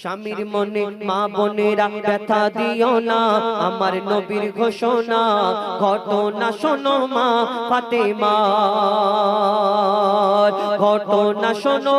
স্বামীর মনে মা বোনেরা ব্যথা দিও না। আমার নবীর ঘোষণা ঘটনা শোনো মা পাতে মা ঘটনা শোনো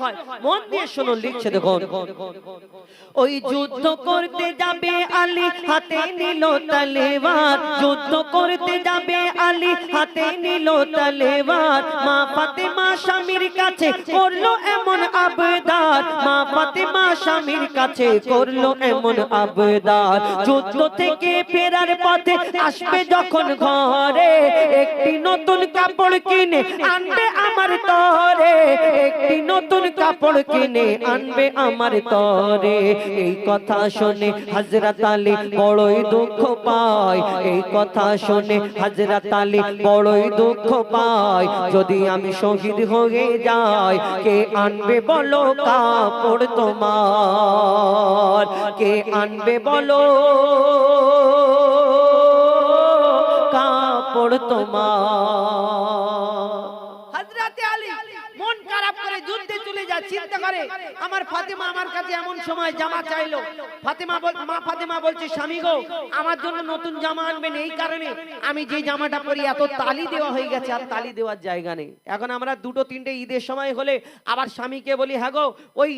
হয়। মন দিয়ে শোনো লিখছে দেখুন। ওই যুদ্ধ করতে যাবে আলী হাতে নিল তলেবার যুদ্ধ করতে যাবে আলী হাতে নিল তলেবার মা ফাতেমা স্বামীর কাছে করল এমন আবদার। মা ফাতেমা স্বামীর কাছে করল এমন আবদার। যুদ্ধ থেকে ফেরার পথে আসবে যখন ঘরে একটি নতুন কাপড় কিনে আনবে আমার তরে। নতুন কাপড় কিনে আনবে আমার তরে। এই কথা শুনে হযরত আলী বড়ই দুঃখ পায়। এই কথা শুনে হযরত আলী বড়ই দুঃখ পায়। যদি আমি শহীদ হয়ে যাই, কে আনবে বলো কাপড় তোমার? কে আনবে বলো কাপড় তোমার হযরতে আলী মন খারাপ করে যুদ্ধে চলে যায় চিন্তা করে, আমার ফাতেমা আমার কাছে এমন সময় জামা চাইলো। ফাতেমা মা ফাতেমা বলছে, স্বামী গো, আমার জন্য নতুন জামা আনবেন এই কারণে আমি যে জামাটা পরি, এত তালি দেওয়া হয়ে গেছে আর তালি দেওয়ার জায়গা নেই। এখন আমরা দুটো তিনটে ঈদের সময় হলে আবার স্বামীকে বলি হ্যাঁ গো, ওই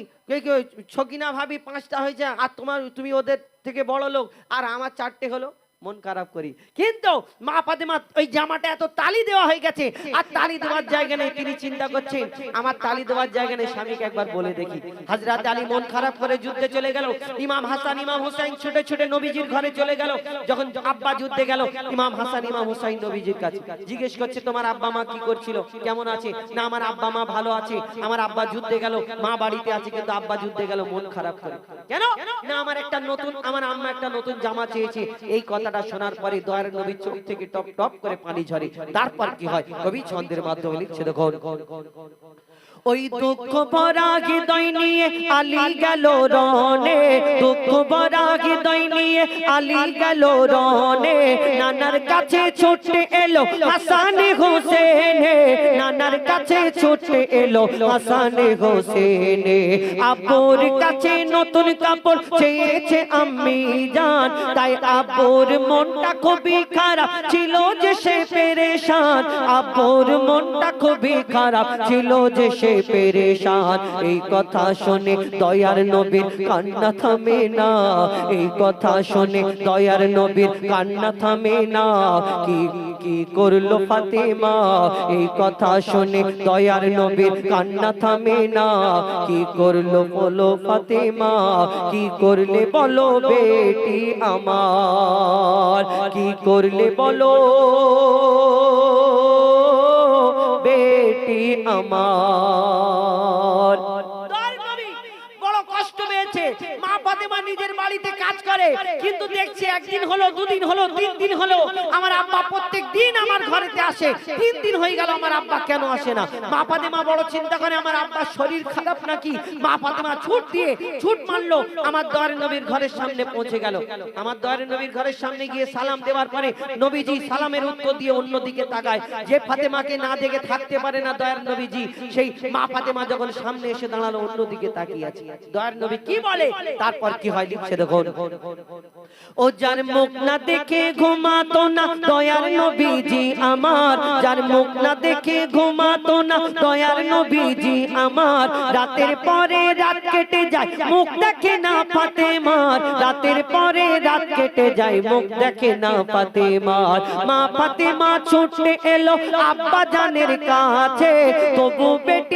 ছকিনা ভাবি পাঁচটা হয়েছে, আর তোমার, তুমি ওদের থেকে বড় লোক, আর আমার চারটে হলো। মন খারাপ করি। কিন্তু মা ফাতেমা ওই জামাটা এত তালি দেওয়া হয়ে গেছে আর তালি দেওয়ার জায়গা নেই তিনি চিন্তা করছেন আমার তালি দেওয়ার জায়গা নেই স্বামীকে একবার বলে দেখি। হাজরাত আলী মন খারাপ করে যুদ্ধে চলে গেল ইমাম হাসান ইমাম হুসাইন ছুটে ছুটে নবীজির ঘরে চলে গেল যখন আব্বা যুদ্ধে গেল ইমাম হাসান ইমাম হুসাইন নবীজির কাছে জিজ্ঞেস করছে তোমার আব্বা মা কি করছিল? কেমন আছে? না আমার আব্বা মা ভালো আছে আমার আব্বা যুদ্ধে গেল মা বাড়িতে আছে কিন্তু আব্বা যুদ্ধে গেল মন খারাপ করে। কেন? না আমার একটা নতুন আমার আম্মা একটা নতুন জামা চেয়েছে এই কথাটা শোনার পরে দয়ার নবীর চোখ থেকে টপ টপ করে পানি ঝরে তারপর কি হয় কবি ছন্দের মাধ্যমে লিখছে দেখুন ওই দুঃখ ভরা হৃদয় নিয়ে আলী গেল রনে। দুঃখ ভরা হৃদয় নিয়ে আলী গেল রনে। নানার কাছে ছুটে এলো হাসান হোসেন। নানার কাছে ছুটে এলো হাসান হোসেন। আব্বুর কাছে নতুন কাপড় চেয়েছে আম্মি জান। তাই আব্বুর মনটা খুবই খারাপ ছিল যে সে পেরেশান। আব্বুর মনটা খুবই খারাপ ছিল যে সে পেরেশান। এই কথা শুনে দয়ার নবীর কান্না থামে না। এই কথা শুনে দয়ার নবীর কান্না থামে না। কি কি করল ফাতেমা? এই কথা শুনে দয়ার নবীর কান্না থামে না। কি করল বলো ফাতেমা? কি করলে বলো বেটি আমার? কি করলে বলো আমার বাড়িতে কাজ করে, কিন্তু দেখছে একদিন হলো, দুদিন হলো, তিন দিন হলো, আমার আব্বা প্রত্যেক দিন আমার ঘরেতে আসে। তিন দিন হয়ে গেল আমার আব্বা কেন আসে না? মা ফাতেমা বড় চিন্তা করে, আমার আব্বার শরীর খারাপ নাকি? মা ফাতেমা ছুট দিয়ে ছুট মারলো, আমার দয়ার নবীর ঘরের সামনে পৌঁছে গেল। আমার দয়ার নবীর ঘরের সামনে গিয়ে সালাম দেওয়ার পরে নবীজি সালামের উত্তর দিয়ে অন্যদিকে তাকায়। যে ফাতেমাকে না দেখে থাকতে পারে না দয়ার নবীজি, সেই মা ফাতেমা যখন সামনে এসে দাঁড়াল, অন্যদিকে তাকিয়ে আছে। দয়ার নবী কি বলে? তারপর কি হয়, লিখছে দেখুন ও যার মুখ না দেখে ঘুমাতো না, দয়ার নবীজি আমার। যার মুখ না দেখে ঘুমাতো না, দয়ার নবীজি আমার। রাতের পরে রাত কেটে যায়, মুখ দেখে না ফাতেমার। রাতের পরে রাত কেটে যায়, মুখ দেখে না ফাতেমার। মা ফাতেমা ছুটে এলো, আব্বা জানের কাছে। তবু মুখ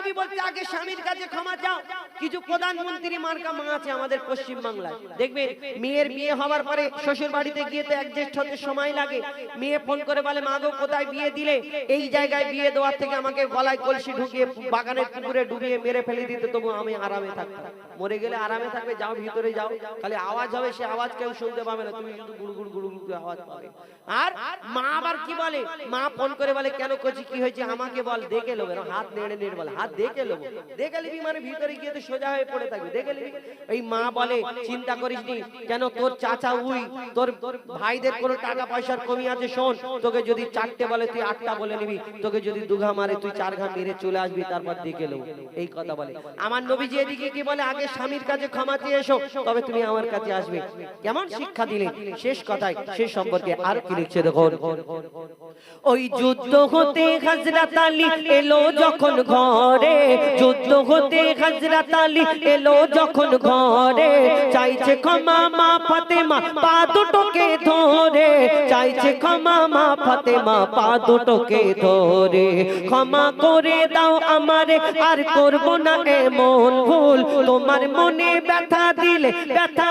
নবী বলছে আগে স্বামীর কাছে ক্ষমা চাও। কিছু প্রধানমন্ত্রী মার্কা মা আছে আমাদের পশ্চিম বাংলায় দেখবেন মেয়ের বিয়ে হওয়ার পরে শ্বশুর বাড়িতে গিয়ে তো অ্যাডজাস্ট হতে সময় লাগে। মেয়ে ফোন করে বলে মা গো কোথায় বিয়ে দিলে? এই জায়গায় বিয়ে দেওয়ার থেকে আমাকে গলায় কলসি ঢুকিয়ে বাগানের পুকুরে ডুবিয়ে মেরে ফেলে দিতে তবু আমি আরামে থাকতাম। মরে গেলে আরামে থাকবে যাও ভিতরে যাও। খালি আওয়াজ হবে সে আওয়াজ কেউ শুনতে পাবে না তুমি শুধু গুড় গুড় গুড় গুড় আওয়াজ পাবে। আর মা আবার কি বলে মা ফোন করে বলে? কেন করছি কি হয়েছে আমাকে বল? দেখে নেবে হাত নেড়ে নেড়ে বলে হাত দেখে দেখে মানে ভিতরে গিয়ে তো সোজা হয়ে পড়ে থাকবে। দেখে এই মা বলে, চিন্তা করিস নি, কেন তোর চাচা উই, তোর ভাইদের কোনো টাকা পয়সার কমি আছে শোন, তোকে যদি চারটে বলে তুই আটটা বলে নিবি, তোকে যদি দুঘা মারে তুই চার ঘা মেরে চলে আসবি, তারপর দেখে এই কথা বলে। আমার এদিকে কি বলে, আগে স্বামীর কাছে ক্ষমা চেয়ে এসো, তবে তুমি আমার কাছে আসবে। কেমন শিক্ষা দিলে? শেষ কথায় শেষ সম্পর্কে আর কি লিখছে দেখো ওই যুদ্ধ হতে হজরত আলী এলো যখন ঘরে যুদ্ধ হতে হজরত আলী এলো যখন ঘরে। চাইছে ক্ষমা মা ফাতেমা, পা দুটোকে ধরে। চাইছে ক্ষমা মা ফাতেমা, পা দুটোকে ধরে। ক্ষমা করে দাও আমারে, আর করব না এমন ভুল। তোমার মনে ব্যথা দিলে, ব্যথা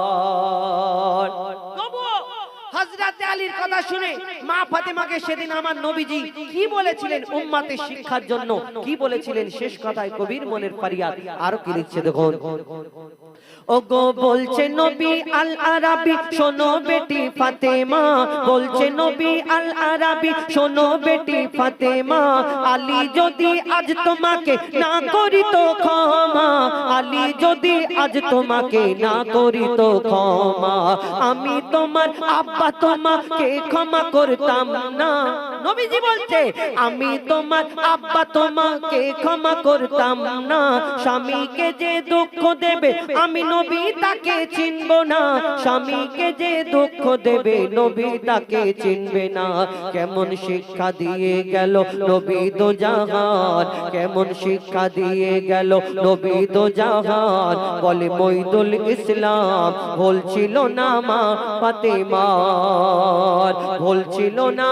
হযরতে আলীর কথা শুনে মা ফাতেমাকে সেদিন আমার নবীজি কি বলেছিলেন উম্মাতে শিক্ষার জন্য? কি বলেছিলেন? শেষ কথায় কবির মনের ফারিয়াদ আরও কি লিখছে দেখুন। ও গো বলছে নবী আল আরাবি শোনো বেটি ফাতেমা। বলছে নবী আল আরাবি শোনো বেটি ফাতেমা। আলী যদি আজ তোমাকে না করি তো ক্ষমা। আলী যদি আজ তোমাকে না করি তো ক্ষমা। আমি তোমার আব্বা তোমাকে ক্ষমা করতাম না। নবীজি বলছে আমি তোমার আব্বা তোমাকে ক্ষমা করতাম না। স্বামীকে যে দুঃখ দেবে আমি নবী তাকে চিনব না। স্বামীকে যে দুঃখ দেবে নবী তাকে চিনবে না। কেমন শিক্ষা দিয়ে গেল নবী তো জাহান। কেমন শিক্ষা দিয়ে গেল নবী তো জাহান। বলে মইদুল ইসলাম বলছিল না মা ফাতেমার বলছিল না